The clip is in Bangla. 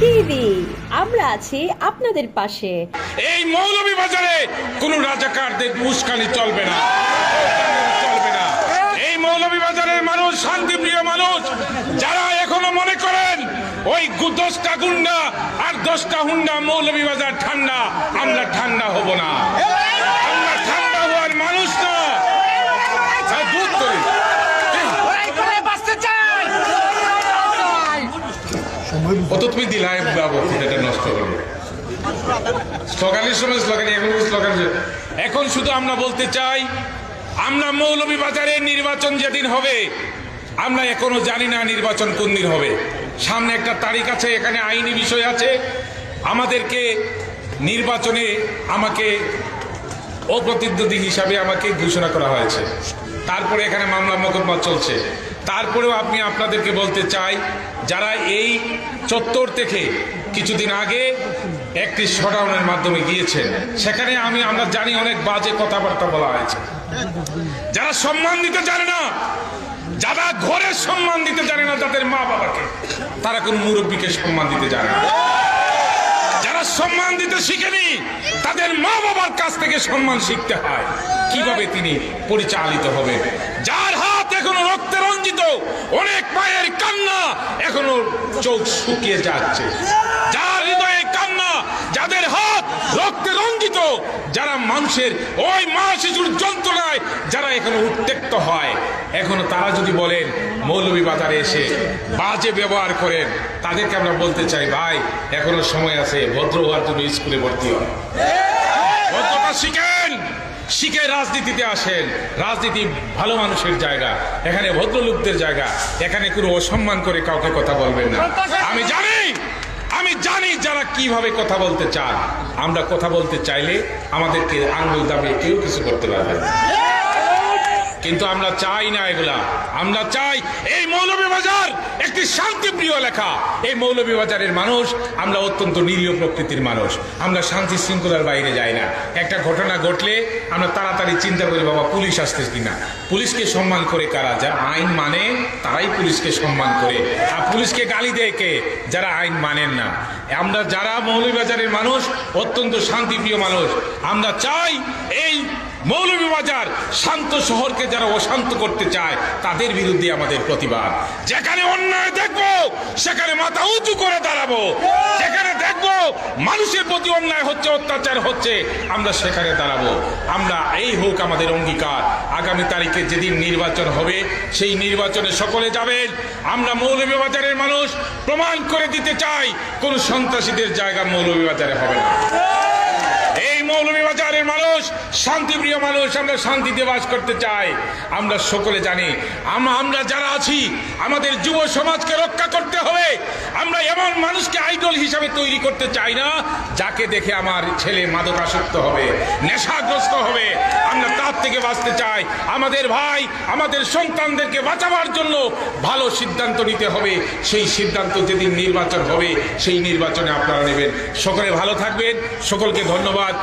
টিভি। আমরা আছি আপনাদের পাশে। এই মৌলভী বাজারে কোন রাজাকারদের উস্কানি চলবে না। চলবে না। এই মৌলভী বাজারের মানুষ, শান্তিপ্রিয় মানুষ, যারা এখনও মনে করেন, ওই দশটা গুন্ডা আর দশটা হুন্ডা মৌলভী বাজার ঠান্ডা, আমরা ঠান্ডা হব না আমরা ঠান্ডা হওয়ার মানুষ না হ্যাঁ, দুধ করি কত তুমি দিলাই এটা নষ্ট স্লোগানের সময় স্লোগান, এখন স্লোগান এখন শুধু আমরা বলতে চাই, আমরা মৌলভীবাজারে নির্বাচন যেদিন হবে, আমরা এখনও জানি না নির্বাচন কোন দিন হবে। সামনে একটা তারিখ আছে, এখানে আইনি বিষয় আছে। আমাদেরকে নির্বাচনে আমাকে অপ্রতিদ্বন্দ্বী হিসাবে আমাকে ঘোষণা করা হয়েছে। তারপরে এখানে মামলা মোকদ্দমা চলছে। তারপরেও আপনি আপনাদেরকে বলতে চাই, যারা এই চত্বর থেকে কিছুদিন আগে একটি শটাউনের মাধ্যমে গিয়েছেন, সেখানে আমি, আমরা জানি অনেক বাজে কথাবার্তা বলা হয়েছে। যারা সম্মান দিতে জানে না, যারা ঘরে সম্মান দিতে জানে না, তাদের মা বাবাকে, তারা কোন মুরব্বীকে সম্মান দিতে জানে না। যারা সম্মান দিতে শিখেনি, তাদের মা বাবার কাছ থেকে সম্মান শিখতে হয়। কীভাবে তিনি পরিচালিত হবে? যার হাত এখনও রক্তে রঞ্জিত। অনেক মায়ের কান্না এখনও চোখ শুকিয়ে যাচ্ছে। যার হৃদয়ে কান্না, যাদের হাত রক্তে রঞ্জিত, যারা মানুষের ওই মা শিশুর যন্ত্রণায় যারা এখনও উত্তেক্ত হয়, এখনও তারা যদি বলেন মৌলভী বাজারে এসে বাজে ব্যবহার করেন, তাদেরকে আমরা বলতে চাই, ভাই, এখনও সময় আছে, ভদ্র হওয়ার জন্য স্কুলে ভর্তি হয় ভদ্রতা শিখেন। শিখে রাজনীতিতে আসেন। রাজনীতি ভালো মানুষের জায়গা। এখানে ভদ্রলোকদের জায়গা। এখানে কোনো অসম্মান করে কাউকে কথা বলবেন না। আমি জানি আমি জানি যারা কীভাবে কথা বলতে চান। আমরা কথা বলতে চাইলে আমাদেরকে আঙ্গুল দাবিয়ে কেউ কিছু করতে পারবে না। কিন্তু আমরা চাই না এগুলা। আমরা চাই এই মৌলভীবাজার একটি শান্তিপ্রিয় লেখা। এই মৌলভীবাজারের মানুষ আমরা অত্যন্ত নিরীহ প্রকৃতির মানুষ। আমরা শান্তি শৃঙ্খলার বাইরে যাই না। একটা ঘটনা ঘটলে আমরা তাড়াতাড়ি চিন্তা করি, বাবা, পুলিশ আসতে কিনা? পুলিশকে সম্মান করে কারা? যা আইন মানে তারাই পুলিশকে সম্মান করে। আর পুলিশকে গালি দেয় কে? যারা আইন মানেন না। আমরা যারা মৌলভীবাজারের মানুষ, অত্যন্ত শান্তিপ্রিয় মানুষ, আমরা চাই এই মৌলভীবাজার শান্ত শহরকে যারা অশান্ত করতে চায়, তাদের বিরুদ্ধে আমাদের প্রতিবাদ। যেখানে অন্যায় দেখব, সেখানে মাথা উঁচু করে দাঁড়াবো। যেখানে দেখব, মানুষের প্রতি অন্যায় হচ্ছে, অত্যাচার হচ্ছে, আমরা সেখানে দাঁড়াবো। আমরা এই হোক আমাদের অঙ্গীকার। আগামী তারিখে যেদিন নির্বাচন হবে, সেই নির্বাচনে সকলে যাবেন। আমরা মৌলভীবাজারের মানুষ, প্রমাণ করে দিতে চাই, কোন সন্ত্রাসীদের জায়গা মৌলভীবাজারে হবে না। মৌলভীবাজারের মানুষ, শান্তিপ্রিয় মানুষ, আমরা শান্তিতে বাস করতে চাই। আমরা সকলে জানি, আম- আমরা যারা আছি, আমাদের যুব সমাজকে রক্ষা করতে হবে। আমরা এমন মানুষকে আইডল হিসাবে তৈরি করতে চাই না, যাকে দেখে আমার ছেলে মাদকাসক্ত হবে, নেশাগ্রস্ত হবে। আমরা তার থেকে বাঁচতে চাই। আমাদের ভাই, আমাদের সন্তানদেরকে বাঁচাবার জন্য ভালো সিদ্ধান্ত নিতে হবে। সেই সিদ্ধান্ত যেদিন নির্বাচন হবে, সেই নির্বাচনে আপনারা নেবেন। সকলে ভালো থাকবেন। সকলকে ধন্যবাদ।